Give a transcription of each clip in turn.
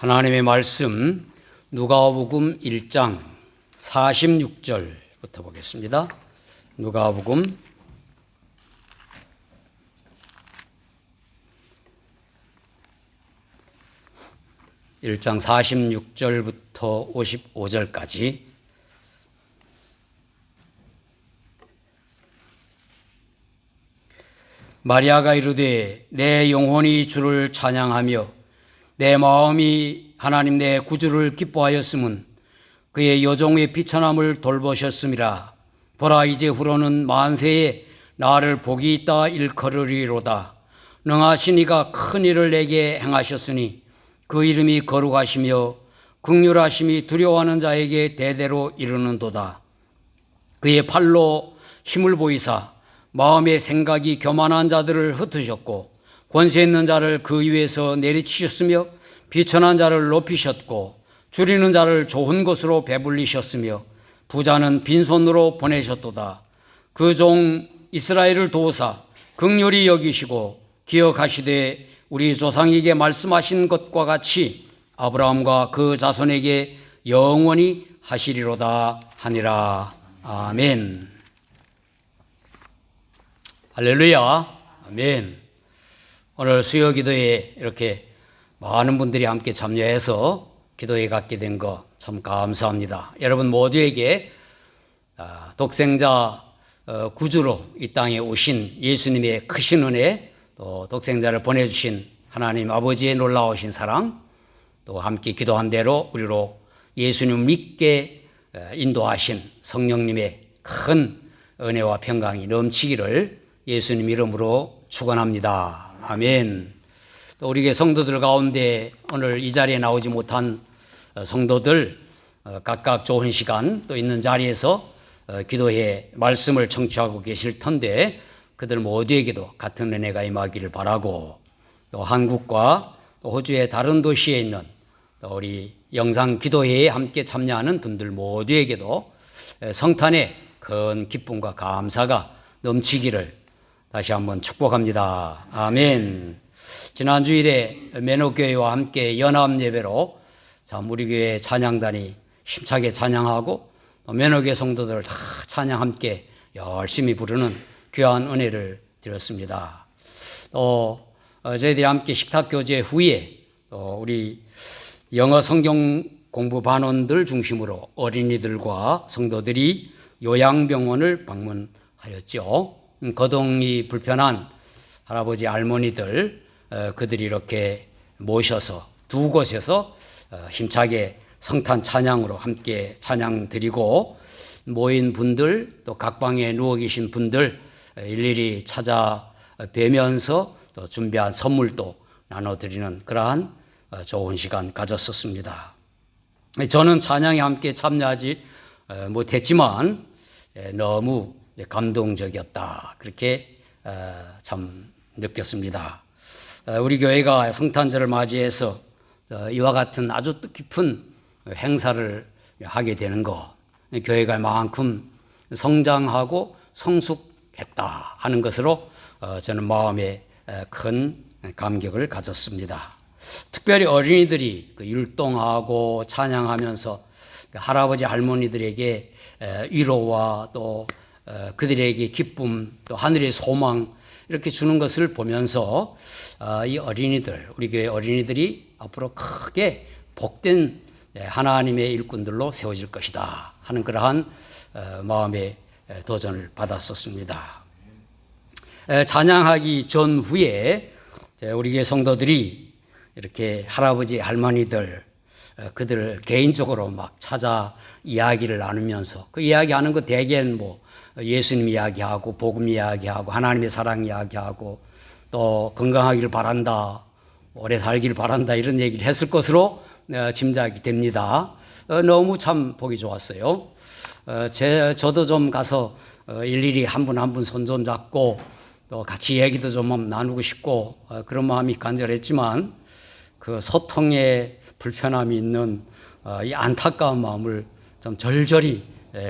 하나님의 말씀 누가복음 1장 46절부터 보겠습니다. 누가복음 1장 46절부터 55절까지 마리아가 이르되 내 영혼이 주를 찬양하며 내 마음이 하나님 내 구주를 기뻐하였음은 그의 여종의 비천함을 돌보셨음이라. 보라 이제 후로는 만세에 나를 복이 있다 일컬으리로다. 능하신 이가 큰 일을 내게 행하셨으니 그 이름이 거룩하시며 극률하심이 두려워하는 자에게 대대로 이르는도다. 그의 팔로 힘을 보이사 마음의 생각이 교만한 자들을 흩으셨고 권세 있는 자를 그 위에서 내리치셨으며 비천한 자를 높이셨고 줄이는 자를 좋은 곳으로 배불리셨으며 부자는 빈손으로 보내셨도다. 그 종 이스라엘을 도우사 극률이 여기시고 기억하시되 우리 조상에게 말씀하신 것과 같이 아브라함과 그 자손에게 영원히 하시리로다 하니라. 아멘. 할렐루야. 아멘. 오늘 수요 기도에 이렇게 많은 분들이 함께 참여해서 기도에 갖게 된 거 참 감사합니다. 여러분 모두에게 아, 독생자 어, 구주로 이 땅에 오신 예수님의 크신 은혜, 또 독생자를 보내주신 하나님 아버지의 놀라우신 사랑, 또 함께 기도한 대로 우리로 예수님 믿게 어, 인도하신 성령님의 큰 은혜와 평강이 넘치기를 예수님 이름으로 축원합니다. 아멘. 또 우리 성도들 가운데 오늘 이 자리에 나오지 못한 성도들 각각 좋은 시간 또 있는 자리에서 기도해 말씀을 청취하고 계실 텐데 그들 모두에게도 같은 은혜가 임하기를 바라고 또 한국과 또 호주의 다른 도시에 있는 또 우리 영상 기도회에 함께 참여하는 분들 모두에게도 성탄의 큰 기쁨과 감사가 넘치기를 다시 한번 축복합니다. 아멘. 지난 주일에 매너교회와 함께 연합 예배로 참 우리 교회 찬양단이 힘차게 찬양하고 매너교회 성도들을 다 찬양 함께 열심히 부르는 귀한 은혜를 드렸습니다. 또 어, 저희들이 함께 식탁 교제 후에 또 우리 영어 성경 공부 반원들 중심으로 어린이들과 성도들이 요양병원을 방문하였죠. 음, 거동이 불편한 할아버지 할머니들 어, 그들이 이렇게 모셔서 두 곳에서 어, 힘차게 성탄 찬양으로 함께 찬양 드리고 모인 분들 또 각방에 누워 계신 분들 일일이 찾아 뵈면서 또 준비한 선물도 나눠드리는 그러한 어, 좋은 시간 가졌었습니다. 저는 찬양에 함께 참여하지 못했지만 너무 감동적이었다. 그렇게 참 느꼈습니다. 우리 교회가 성탄절을 맞이해서 이와 같은 아주 뜻깊은 행사를 하게 되는 것, 교회가 만큼 성장하고 성숙했다 하는 것으로 어, 저는 마음에 큰 감격을 가졌습니다. 특별히 어린이들이 그 율동하고 찬양하면서 그 할아버지 할머니들에게 위로와 또 어, 그들에게 기쁨 또 하늘의 소망 이렇게 주는 것을 보면서 어, 이 어린이들 우리 교회 어린이들이 앞으로 크게 복된 하나님의 일꾼들로 세워질 것이다 하는 그러한 어, 마음의 도전을 받았었습니다. 찬양하기 전후에 우리 교회 성도들이 이렇게 할아버지 할머니들 그들을 개인적으로 막 찾아 이야기를 나누면서 그 이야기하는 거 대개는 뭐 예수님 이야기하고 복음 이야기하고 하나님의 사랑 이야기하고 또 건강하기를 바란다 오래 살기를 바란다 이런 얘기를 했을 것으로 어, 짐작이 됩니다. 어, 너무 참 보기 좋았어요. 어, 제 저도 좀 가서 일일이 한 분 한 분 손 좀 잡고 또 같이 얘기도 좀 나누고 싶고 그런 마음이 간절했지만 그 소통에 불편함이 있는 이 안타까운 마음을 좀 절절히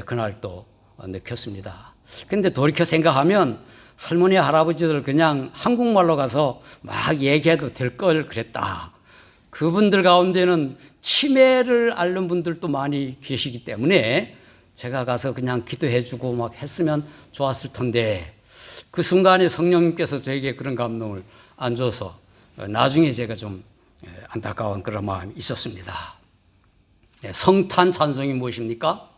그날 또 느꼈습니다. 근데 돌이켜 생각하면 할머니, 할아버지들 그냥 한국말로 가서 막 얘기해도 될 걸 그랬다. 그분들 가운데는 치매를 앓는 분들도 많이 계시기 때문에 제가 가서 그냥 기도해주고 막 했으면 좋았을 텐데 그 순간에 성령님께서 저에게 그런 감동을 안 줘서 나중에 제가 좀 안타까운 그런 마음이 있었습니다. 예, 성탄 찬송이 무엇입니까?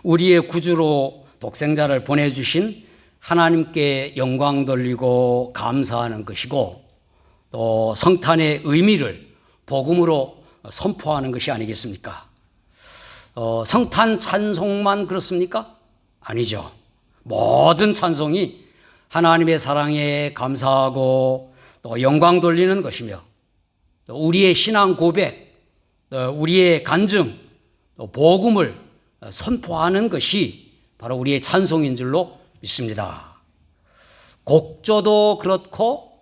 예, 우리의 구주로 독생자를 보내주신 하나님께 영광 돌리고 감사하는 것이고 또 성탄의 의미를 복음으로 선포하는 것이 아니겠습니까? 어, 성탄 찬송만 그렇습니까? 아니죠. 모든 찬송이 하나님의 사랑에 감사하고 또 영광 돌리는 것이며 또 우리의 신앙 고백, 또 우리의 간증, 또 복음을 선포하는 것이 바로 우리의 찬송인 줄로 믿습니다. 곡조도 그렇고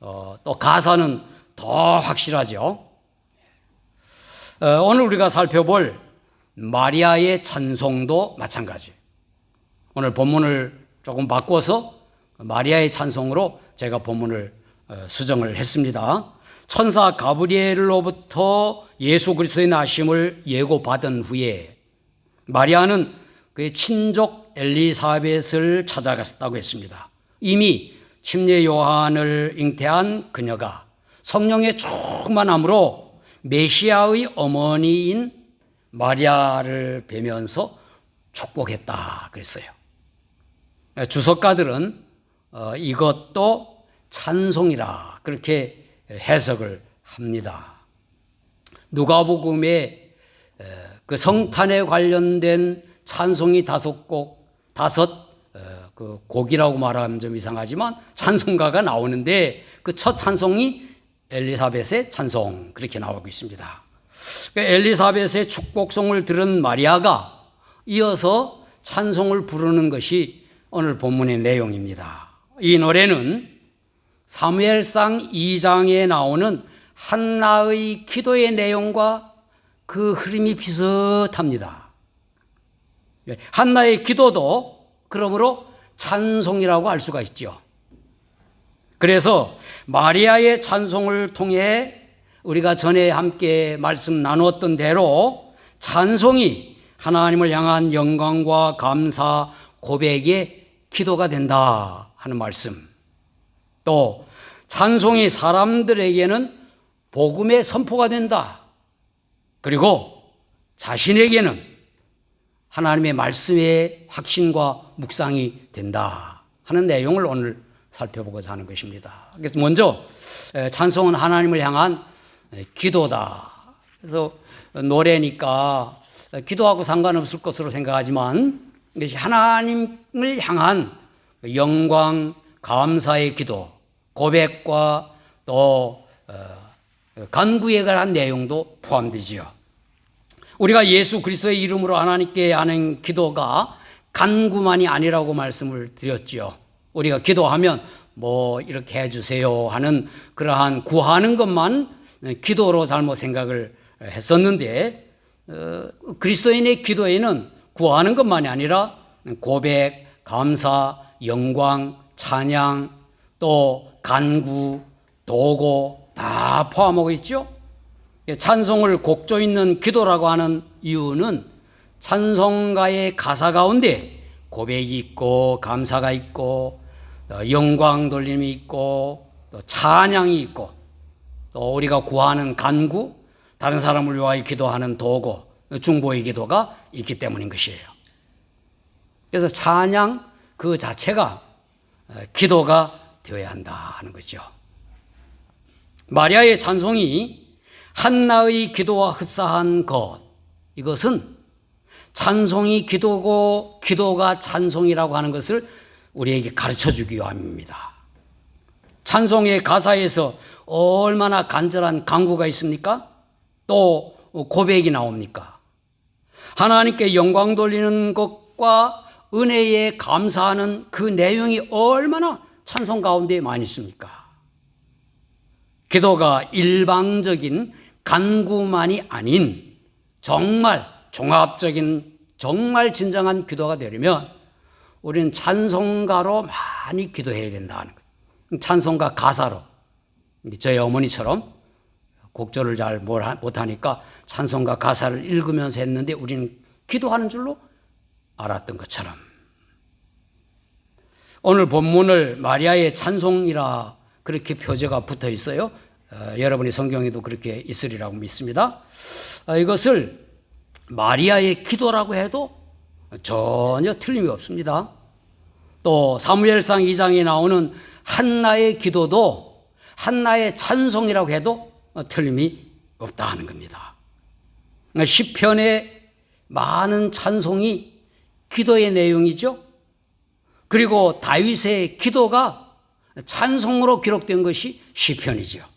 어, 또 가사는 더 확실하죠. 어, 오늘 우리가 살펴볼 마리아의 찬송도 마찬가지. 오늘 본문을 조금 바꿔서 마리아의 찬송으로 제가 본문을 어, 수정을 했습니다. 천사 가브리엘로부터 예수 그리스도의 나심을 예고받은 후에 마리아는 그의 친족 엘리사벳을 찾아갔다고 했습니다. 이미 침례 요한을 잉태한 그녀가 성령의 충만함으로 메시아의 어머니인 마리아를 뵈면서 축복했다 그랬어요. 주석가들은 어, 이것도 찬송이라 그렇게 해석을 합니다. 누가복음에 그 성탄에 관련된 찬송이 다섯 곡, 다섯 어, 그 곡이라고 말하면 좀 이상하지만 찬송가가 나오는데 그 첫 찬송이 엘리사벳의 찬송 그렇게 나오고 있습니다. 그 엘리사벳의 축복송을 들은 마리아가 이어서 찬송을 부르는 것이 오늘 본문의 내용입니다. 이 노래는 사무엘상 2장에 나오는 한나의 기도의 내용과 그 흐름이 비슷합니다. 예, 한나의 기도도 그러므로 찬송이라고 알 수가 있죠. 그래서 마리아의 찬송을 통해 우리가 전에 함께 말씀 나누었던 대로 찬송이 하나님을 향한 영광과 감사 고백의 기도가 된다 하는 말씀. 또 찬송이 사람들에게는 복음의 선포가 된다. 그리고 자신에게는 하나님의 말씀의 확신과 묵상이 된다 하는 내용을 오늘 살펴보고자 하는 것입니다. 그래서 먼저 찬송은 하나님을 향한 기도다. 그래서 노래니까 기도하고 상관없을 것으로 생각하지만 이것이 하나님을 향한 영광, 감사의 기도, 고백과 또 간구에 관한 내용도 포함되지요. 우리가 예수 그리스도의 이름으로 하나님께 하는 기도가 간구만이 아니라고 말씀을 드렸지요. 우리가 기도하면 뭐 이렇게 해주세요 하는 그러한 구하는 것만 기도로 잘못 생각을 했었는데 어, 그리스도인의 기도에는 구하는 것만이 아니라 고백, 감사, 영광, 찬양, 또 간구, 도고 다 포함하고 있죠. 찬송을 곡조 있는 기도라고 하는 이유는 찬송가의 가사 가운데 고백이 있고 감사가 있고 영광 돌림이 있고 또 찬양이 있고 또 우리가 구하는 간구 다른 사람을 위하여 기도하는 도구 중보의 기도가 있기 때문인 것이에요. 그래서 찬양 그 자체가 기도가 되어야 한다 하는 거죠. 마리아의 찬송이 한나의 기도와 흡사한 것 이것은 찬송이 기도고 기도가 찬송이라고 하는 것을 우리에게 가르쳐 주기 위함입니다. 찬송의 가사에서 얼마나 간절한 강구가 있습니까? 또 고백이 나옵니까? 하나님께 영광 돌리는 것과 은혜에 감사하는 그 내용이 얼마나 찬송 가운데 많이 있습니까? 기도가 일방적인 간구만이 아닌 정말 종합적인 정말 진정한 기도가 되려면 우리는 찬송가로 많이 기도해야 된다는 거예요. 찬송가 가사로 저희 어머니처럼 곡절을 잘 못하니까 찬송가 가사를 읽으면서 했는데 우리는 기도하는 줄로 알았던 것처럼 오늘 본문을 마리아의 찬송이라 그렇게 표제가 붙어 있어요. 어, 여러분이 성경에도 그렇게 있으리라고 믿습니다. 어, 이것을 마리아의 기도라고 해도 전혀 틀림이 없습니다. 또 사무엘상 2장에 나오는 한나의 기도도 한나의 찬송이라고 해도 틀림이 없다 하는 겁니다. 시편의 많은 찬송이 기도의 내용이죠. 그리고 다윗의 기도가 찬송으로 기록된 것이 시편이죠.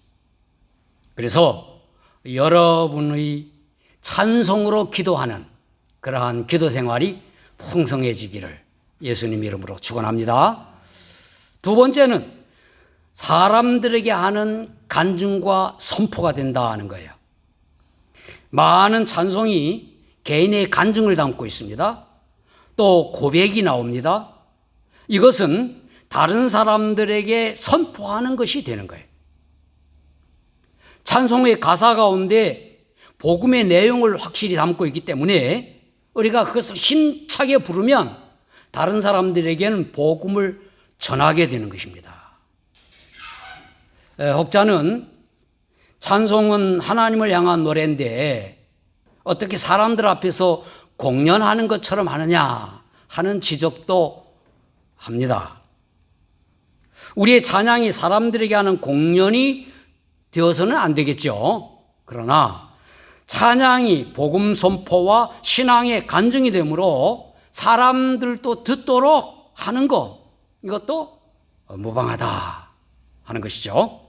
그래서 여러분의 찬송으로 기도하는 그러한 기도 생활이 풍성해지기를 예수님 이름으로 축원합니다. 두 번째는 사람들에게 하는 간증과 선포가 된다 하는 거예요. 많은 찬송이 개인의 간증을 담고 있습니다. 또 고백이 나옵니다. 이것은 다른 사람들에게 선포하는 것이 되는 거예요. 찬송의 가사 가운데 복음의 내용을 확실히 담고 있기 때문에 우리가 그것을 힘차게 부르면 다른 사람들에게는 복음을 전하게 되는 것입니다. 혹자는 찬송은 하나님을 향한 노래인데 어떻게 사람들 앞에서 공연하는 것처럼 하느냐 하는 지적도 합니다. 우리의 찬양이 사람들에게 하는 공연이 되어서는 안 되겠죠. 그러나 찬양이 복음 선포와 신앙의 간증이 되므로 사람들도 듣도록 하는 것 이것도 무방하다 하는 것이죠.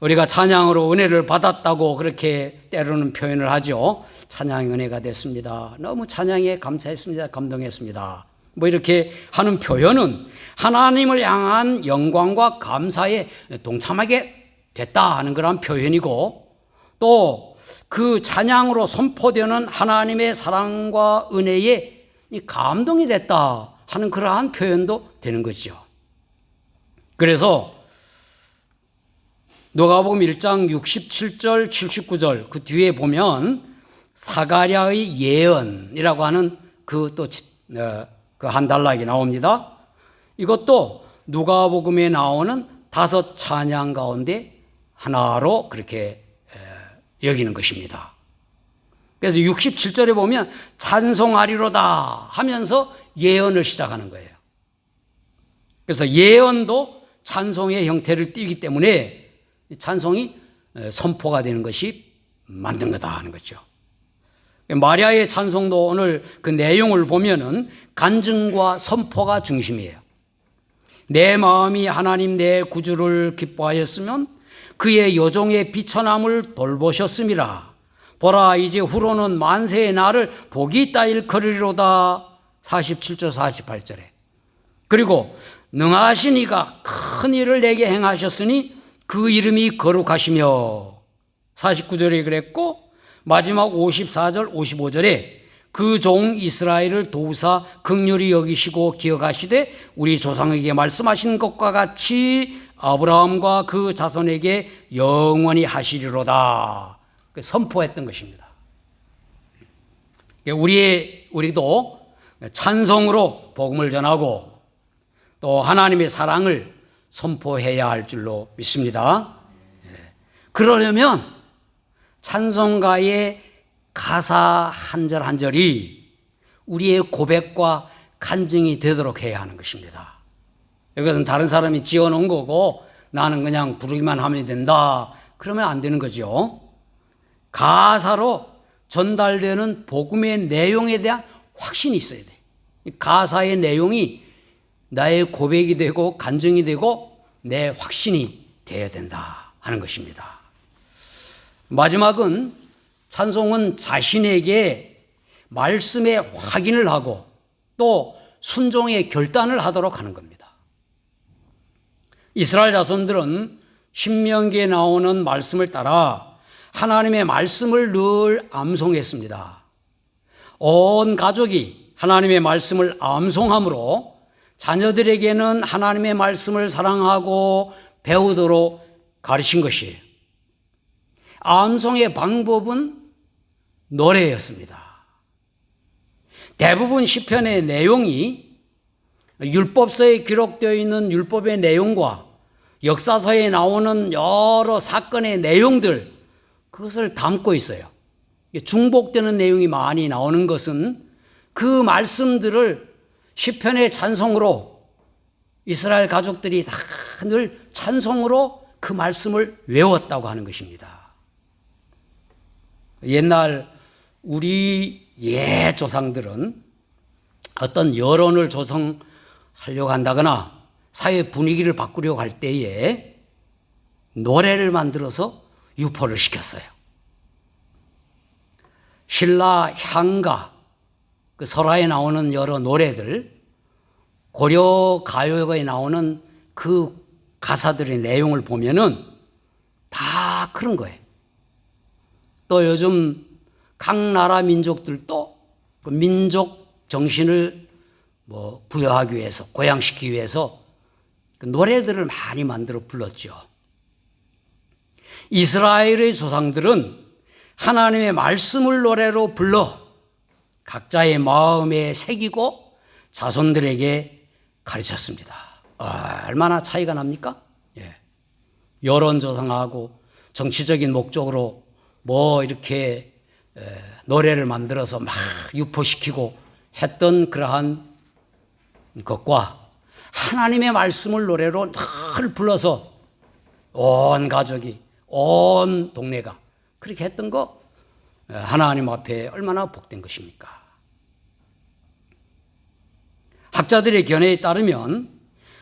우리가 찬양으로 은혜를 받았다고 그렇게 때로는 표현을 하죠. 찬양 은혜가 됐습니다. 너무 찬양에 감사했습니다. 감동했습니다. 뭐 이렇게 하는 표현은 하나님을 향한 영광과 감사에 동참하게 됐다 하는 그런 표현이고 또 그 찬양으로 선포되는 하나님의 사랑과 은혜에 감동이 됐다 하는 그러한 표현도 되는 것이죠. 그래서 누가복음 1장 67절 79절 그 뒤에 보면 사가랴의 예언이라고 하는 그또 어, 그한 단락이 나옵니다. 이것도 누가복음에 나오는 다섯 찬양 가운데 하나로 그렇게 여기는 것입니다. 그래서 67절에 보면 찬송하리로다 하면서 예언을 시작하는 거예요. 그래서 예언도 찬송의 형태를 띠기 때문에 찬송이 선포가 되는 것이 만든 거다 하는 거죠. 마리아의 찬송도 오늘 그 내용을 보면은 간증과 선포가 중심이에요. 내 마음이 하나님 내 구주를 기뻐하였으면 그의 여종의 비천함을 돌보셨음이라. 보라 이제 후로는 만세의 날을 복이 있다 일거리로다. 47절 48절에. 그리고 능하신 이가 큰 일을 내게 행하셨으니 그 이름이 거룩하시며 49절에 그랬고 마지막 54절 55절에 그 종 이스라엘을 도우사 극률이 여기시고 기억하시되 우리 조상에게 말씀하신 것과 같이 아브라함과 그 자손에게 영원히 하시리로다. 그 선포했던 것입니다. 우리 우리도 찬송으로 복음을 전하고 또 하나님의 사랑을 선포해야 할 줄로 믿습니다. 예. 그러려면 찬송가의 가사 한 절 한 절이 우리의 고백과 간증이 되도록 해야 하는 것입니다. 이것은 다른 사람이 지어 놓은 거고 나는 그냥 부르기만 하면 된다. 그러면 안 되는 거죠. 가사로 전달되는 복음의 내용에 대한 확신이 있어야 돼. 가사의 내용이 나의 고백이 되고 간증이 되고 내 확신이 되어야 된다 하는 것입니다. 마지막은 찬송은 자신에게 말씀의 확인을 하고 또 순종의 결단을 하도록 하는 겁니다. 이스라엘 자손들은 신명기에 나오는 말씀을 따라 하나님의 말씀을 늘 암송했습니다. 온 가족이 하나님의 말씀을 암송함으로 자녀들에게는 하나님의 말씀을 사랑하고 배우도록 가르친 것이에요. 암송의 방법은 노래였습니다. 대부분 시편의 내용이 율법서에 기록되어 있는 율법의 내용과 역사서에 나오는 여러 사건의 내용들 그것을 담고 있어요. 중복되는 내용이 많이 나오는 것은 그 말씀들을 시편의 찬송으로 이스라엘 가족들이 다 늘 찬송으로 그 말씀을 외웠다고 하는 것입니다. 옛날 우리 옛 조상들은 어떤 여론을 조성 하려고 한다거나 사회 분위기를 바꾸려고 할 때에 노래를 만들어서 유포를 시켰어요. 신라 향가, 그 설화에 나오는 여러 노래들, 고려 가요에 나오는 그 가사들의 내용을 보면은 다 그런 거예요. 또 요즘 각 나라 민족들도 그 민족 정신을 뭐 부여하기 위해서, 고양시키기 위해서 그 노래들을 많이 만들어 불렀죠. 이스라엘의 조상들은 하나님의 말씀을 노래로 불러 각자의 마음에 새기고 자손들에게 가르쳤습니다. 아, 얼마나 차이가 납니까? 예. 여론조성하고 정치적인 목적으로 뭐 이렇게 에, 노래를 만들어서 막 유포시키고 했던 그러한 것과 하나님의 말씀을 노래로 늘 불러서 온 가족이 온 동네가 그렇게 했던 거 하나님 앞에 얼마나 복된 것입니까? 학자들의 견해에 따르면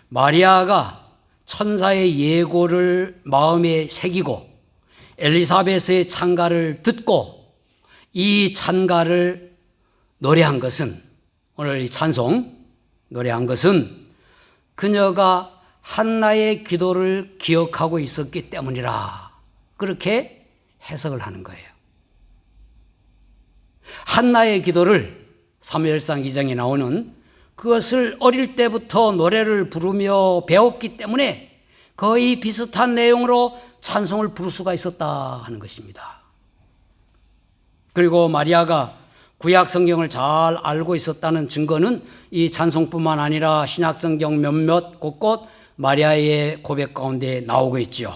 마리아가 천사의 예고를 마음에 새기고 엘리사벳의 찬가를 듣고 이 찬가를 노래한 것은 오늘 이 찬송 노래한 것은 그녀가 한나의 기도를 기억하고 있었기 때문이라 그렇게 해석을 하는 거예요. 한나의 기도를 사무엘상 2장에 나오는 그것을 어릴 때부터 노래를 부르며 배웠기 때문에 거의 비슷한 내용으로 찬송을 부를 수가 있었다 하는 것입니다. 그리고 마리아가 구약 성경을 잘 알고 있었다는 증거는 이 찬송뿐만 아니라 신약 성경 몇몇 곳곳 마리아의 고백 가운데 나오고 있지요.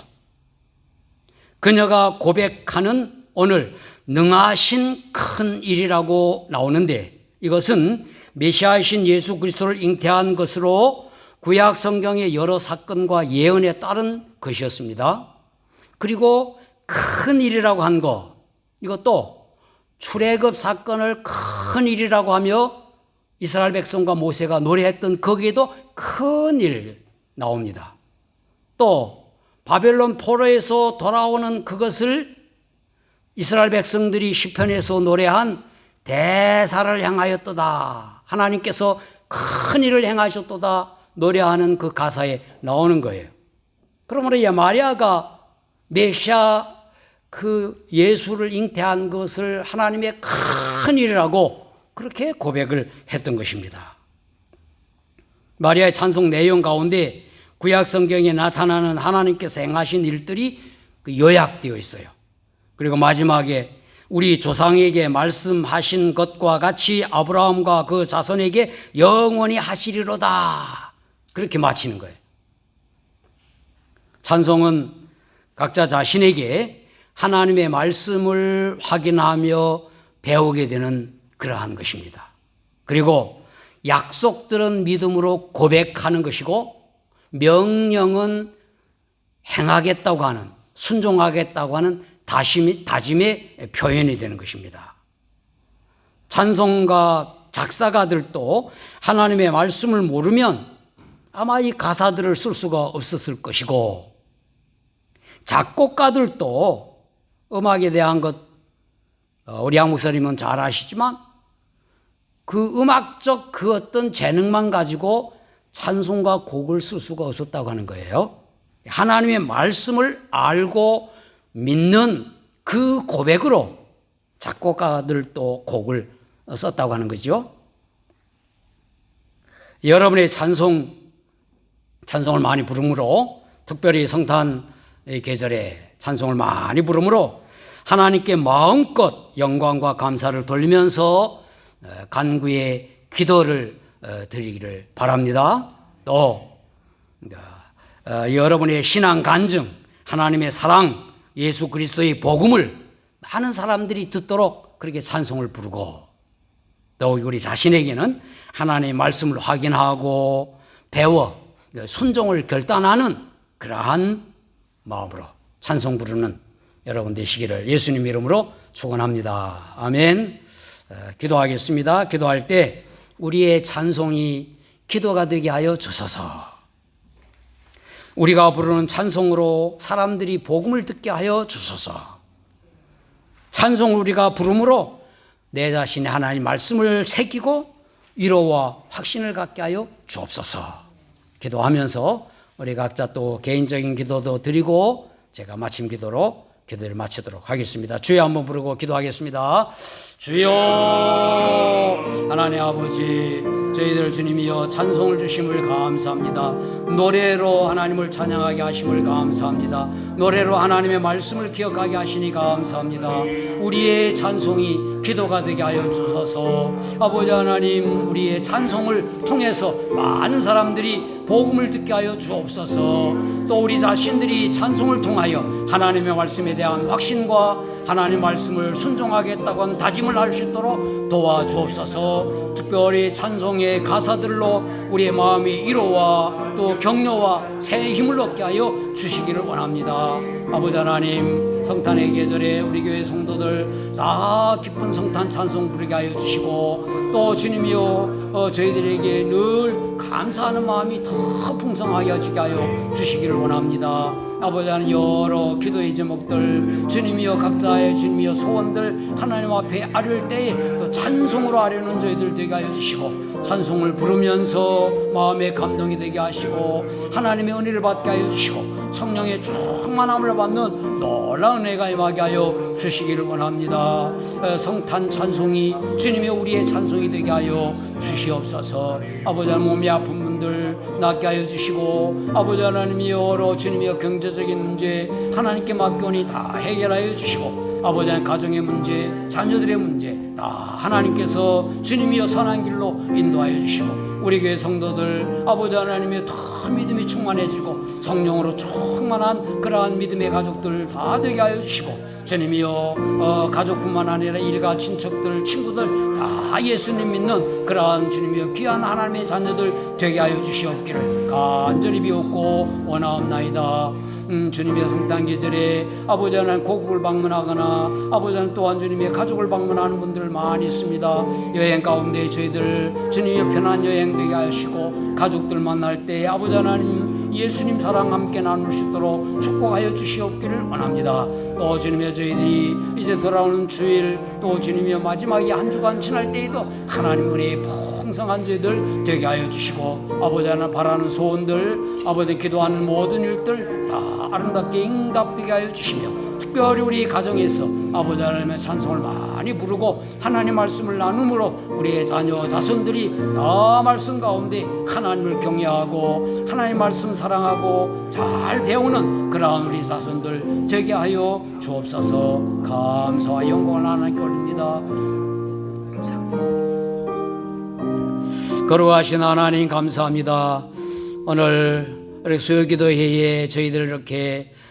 그녀가 고백하는 오늘 능하신 큰 일이라고 나오는데 이것은 메시아이신 예수 그리스도를 잉태한 것으로 구약 성경의 여러 사건과 예언에 따른 것이었습니다. 그리고 큰 일이라고 한 거, 이것도 출애굽 사건을 큰 일이라고 하며 이스라엘 백성과 모세가 노래했던 거기에도 큰 일 나옵니다. 또 바벨론 포로에서 돌아오는 그것을 이스라엘 백성들이 시편에서 노래한 대사를 향하였도다. 하나님께서 큰 일을 행하셨도다. 노래하는 그 가사에 나오는 거예요. 그러므로 이 마리아가 메시아 그 예수를 잉태한 것을 하나님의 큰 일이라고 그렇게 고백을 했던 것입니다. 마리아의 찬송 내용 가운데 구약 성경에 나타나는 하나님께서 행하신 일들이 그 요약되어 있어요. 그리고 마지막에 우리 조상에게 말씀하신 것과 같이 아브라함과 그 자손에게 영원히 하시리로다. 그렇게 마치는 거예요. 찬송은 각자 자신에게 하나님의 말씀을 확인하며 배우게 되는 그러한 것입니다. 그리고 약속들은 믿음으로 고백하는 것이고 명령은 행하겠다고 하는 순종하겠다고 하는 다짐, 다짐의 표현이 되는 것입니다. 찬송가 작사가들도 하나님의 말씀을 모르면 아마 이 가사들을 쓸 수가 없었을 것이고 작곡가들도 음악에 대한 것 어, 우리 양 목사님은 잘 아시지만 그 음악적 그 어떤 재능만 가지고 찬송과 곡을 쓸 수가 없었다고 하는 거예요. 하나님의 말씀을 알고 믿는 그 고백으로 작곡가들도 곡을 썼다고 하는 거죠. 여러분의 찬송, 찬송을 많이 부르므로 특별히 성탄의 계절에 찬송을 많이 부르므로 하나님께 마음껏 영광과 감사를 돌리면서 어, 간구의 기도를 어, 드리기를 바랍니다. 또 어, 여러분의 신앙 간증, 하나님의 사랑, 예수 그리스도의 복음을 많은 사람들이 듣도록 그렇게 찬송을 부르고 또 우리 자신에게는 하나님의 말씀을 확인하고 배워 순종을 결단하는 그러한 마음으로 찬송 부르는 여러분 되시기를 예수님 이름으로 축원합니다. 아멘. 어, 기도하겠습니다. 기도할 때 우리의 찬송이 기도가 되게 하여 주소서. 우리가 부르는 찬송으로 사람들이 복음을 듣게 하여 주소서. 찬송을 우리가 부름으로 내 자신의 하나님 말씀을 새기고 위로와 확신을 갖게 하여 주옵소서. 기도하면서 우리 각자 또 개인적인 기도도 드리고 제가 마침 기도로 기도를 마치도록 하겠습니다. 주여 한번 부르고 기도하겠습니다. 주여 하나님 아버지 저희들 주님이여 찬송을 주심을 감사합니다. 노래로 하나님을 찬양하게 하심을 감사합니다. 노래로 하나님의 말씀을 기억하게 하시니 감사합니다. 우리의 찬송이 기도가 되게 하여 주소서. 아버지 하나님 우리의 찬송을 통해서 많은 사람들이 복음을 듣게 하여 주옵소서. 또 우리 자신들이 찬송을 통하여 하나님의 말씀에 대한 확신과 하나님 말씀을 순종하겠다고 한 다짐을 할 수 있도록 도와주옵소서. 특별히 찬송의 가사들로 우리의 마음이 위로와 또 격려와 새 힘을 얻게 하여 주시기를 원합니다. 아버지 하나님 성탄의 계절에 우리 교회 성도들 다 기쁜 성탄 찬송 부르게 하여 주시고 또 주님이여 어, 저희들에게 늘 감사하는 마음이 더 풍성하게 하여 주시기를 원합니다. 아버지 하나님 여러 기도의 제목들 주님이여 각자의 주님이여 소원들 하나님 앞에 아뢰 때에 또 찬송으로 아뢰는 저희들 되게 하여 주시고 찬송을 부르면서 마음의 감동이 되게 하시고 하나님의 은혜를 받게 하여 주시고 성령의 충만함을 받는 놀라운 은혜가 임하게 하여 주시기를 원합니다. 어, 성탄 찬송이 주님의 우리의 찬송이 되게 하여 주시옵소서. 아버지 몸이 아픈 분들 낫게 하여 주시고 아버지 하나님 여러 주님의 경제적인 문제 하나님께 맡겨오니 다 해결하여 주시고 아버지 가정의 문제 자녀들의 문제 다 하나님께서 주님이여 선한 길로 인도하여 주시고 우리 교회 성도들 아버지 하나님의 더 믿음이 충만해지고 성령으로 충만한 그러한 믿음의 가족들 다 되게 하여 주시고 주님이여 어, 가족뿐만 아니라 일가 친척들 친구들 다 예수님 믿는 그러한 주님이여 귀한 하나님의 자녀들 되게 하여 주시옵기를 간절히 비옵고 원하옵나이다. 음, 주님의 성탄 계절에 아버지 하나님 고국을 방문하거나 아버지 하나님 또한 주님의 가족을 방문하는 분들 많이 있습니다. 여행 가운데 저희들 주님의 편한 여행 되게 하시고 가족들 만날 때 아버지 하나님 예수님 사랑 함께 나눌 수 있도록 축복하여 주시옵기를 원합니다 또 주님의 저희들이 이제 돌아오는 주일 또 주님의 마지막에 한 주간 지날 때에도 하나님 은혜의 풍성한 저희들 되게 하여 주시고 아버지 하나 바라는 소원들 아버지 기도하는 모든 일들 다 아름답게 응답되게 하여 주시며 특별히 우리 가정에서 아버지 하나님의 찬송을 많이 부르고 하나님 말씀을 나눔으로 우리의 자녀 자손들이 나 말씀 가운데 하나님을 경외하고 하나님 말씀 사랑하고 잘 배우는 그러한 우리 자손들 되게 하여 주옵소서. 감사와 영광을 하나님께 올립니다. 거룩하신 하나님 감사합니다. 오늘 우리 수요기도회에 저희들 이렇게 에,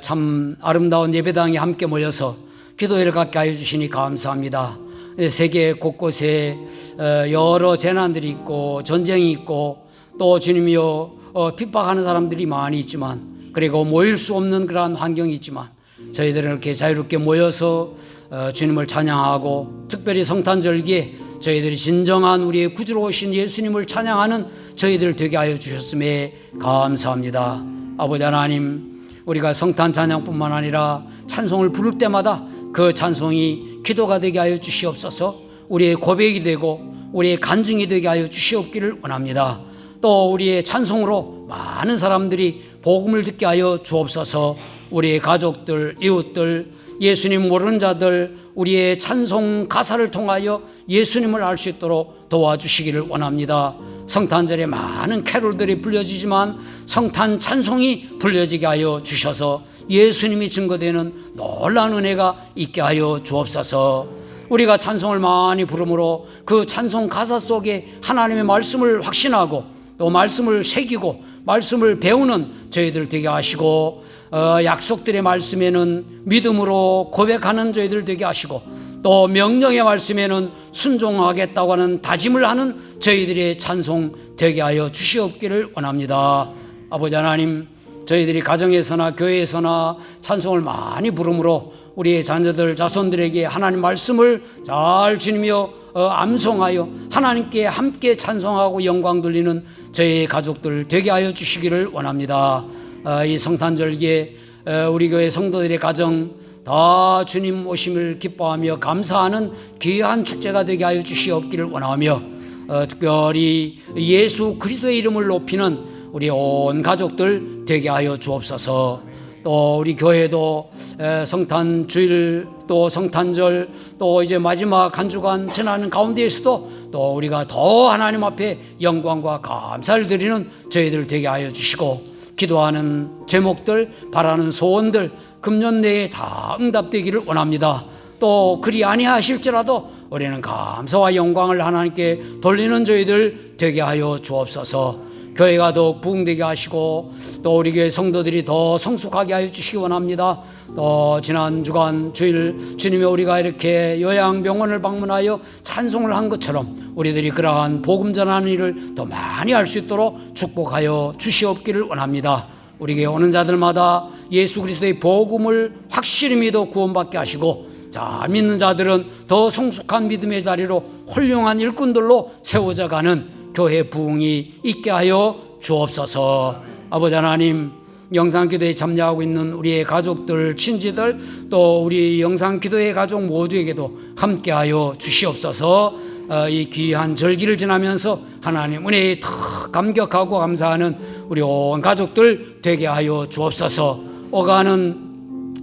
참 아름다운 예배당에 함께 모여서 기도회를 갖게 하여 주시니 감사합니다. 에, 세계 곳곳에 에, 여러 재난들이 있고 전쟁이 있고 또 주님이여 어, 핍박하는 사람들이 많이 있지만 그리고 모일 수 없는 그러한 환경이 있지만 저희들은 이렇게 자유롭게 모여서 어, 주님을 찬양하고 특별히 성탄절기에 저희들이 진정한 우리의 구주로 오신 예수님을 찬양하는 저희들 되게 하여 주셨음에 감사합니다. 아버지 하나님 우리가 성탄 찬양뿐만 아니라 찬송을 부를 때마다 그 찬송이 기도가 되게 하여 주시옵소서 우리의 고백이 되고 우리의 간증이 되게 하여 주시옵기를 원합니다. 또 우리의 찬송으로 많은 사람들이 복음을 듣게 하여 주옵소서 우리의 가족들, 이웃들, 예수님 모르는 자들, 우리의 찬송 가사를 통하여 예수님을 알 수 있도록 도와주시기를 원합니다. 성탄절에 많은 캐롤들이 불려지지만 성탄 찬송이 불려지게 하여 주셔서 예수님이 증거되는 놀라운 은혜가 있게 하여 주옵소서. 우리가 찬송을 많이 부르므로 그 찬송 가사 속에 하나님의 말씀을 확신하고 또 말씀을 새기고 말씀을 배우는 저희들 되게 하시고 어, 약속들의 말씀에는 믿음으로 고백하는 저희들 되게 하시고 또 명령의 말씀에는 순종하겠다고 하는 다짐을 하는 저희들의 찬송 되게 하여 주시옵기를 원합니다. 아버지 하나님, 저희들이 가정에서나 교회에서나 찬송을 많이 부르므로 우리의 자녀들 자손들에게 하나님 말씀을 잘 지니며 어, 암송하여 하나님께 함께 찬송하고 영광 돌리는 저희 가족들 되게 하여 주시기를 원합니다. 어, 이 성탄절기에 어, 우리 교회 성도들의 가정 다 주님 오심을 기뻐하며 감사하는 귀한 축제가 되게 하여 주시옵기를 원하며 어, 특별히 예수 그리스도의 이름을 높이는 우리 온 가족들 되게 하여 주옵소서. 또 우리 교회도 에, 성탄 주일 또 성탄절 또 이제 마지막 한 주간 지나는 가운데에서도 또 우리가 더 하나님 앞에 영광과 감사를 드리는 저희들 되게 하여 주시고 기도하는 제목들 바라는 소원들 금년 내에 다 응답되기를 원합니다. 또 그리 아니하실지라도 우리는 감사와 영광을 하나님께 돌리는 저희들 되게 하여 주옵소서. 교회가 더욱 부흥되게 하시고 또 우리 교회 성도들이 더 성숙하게 하여 주시기 원합니다. 또 지난 주간 주일 주님의 우리가 이렇게 요양병원을 방문하여 찬송을 한 것처럼 우리들이 그러한 복음 전하는 일을 더 많이 할 수 있도록 축복하여 주시옵기를 원합니다. 우리에게 오는 자들마다 예수 그리스도의 복음을 확실히 믿어 구원받게 하시고 잘 믿는 자들은 더 성숙한 믿음의 자리로 훌륭한 일꾼들로 세워져 가는 교회 부흥이 있게 하여 주옵소서. 아버지 하나님, 영상 기도에 참여하고 있는 우리의 가족들, 친지들, 또 우리 영상 기도의 가족 모두에게도 함께 하여 주시옵소서. 어, 이 귀한 절기를 지나면서 하나님 은혜에 더 감격하고 감사하는 우리 온 가족들 되게 하여 주옵소서. 오가는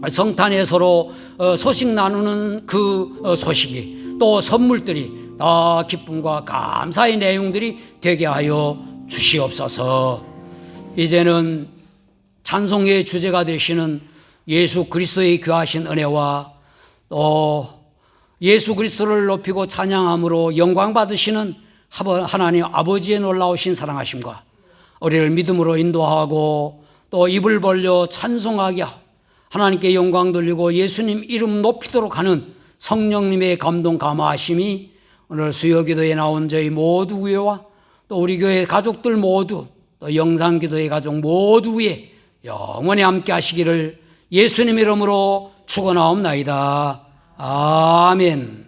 성탄에 서로 어, 소식 나누는 그 어, 소식이 또 선물들이 다 기쁨과 감사의 내용들이 되게 하여 주시옵소서. 이제는 찬송의 주제가 되시는 예수 그리스도의 귀하신 은혜와 또 예수 그리스도를 높이고 찬양함으로 영광 받으시는 하나님 아버지의 놀라우신 사랑하심과 우리를 믿음으로 인도하고 또 입을 벌려 찬송하게 하나님께 영광 돌리고 예수님 이름 높이도록 하는 성령님의 감동 감화하심이 오늘 수요 기도에 나온 저희 모두 위와 또 우리 교회 가족들 모두 또 영상 기도의 가족 모두 위에 영원히 함께 하시기를 예수님 이름으로 축원하옵나이다. 아멘.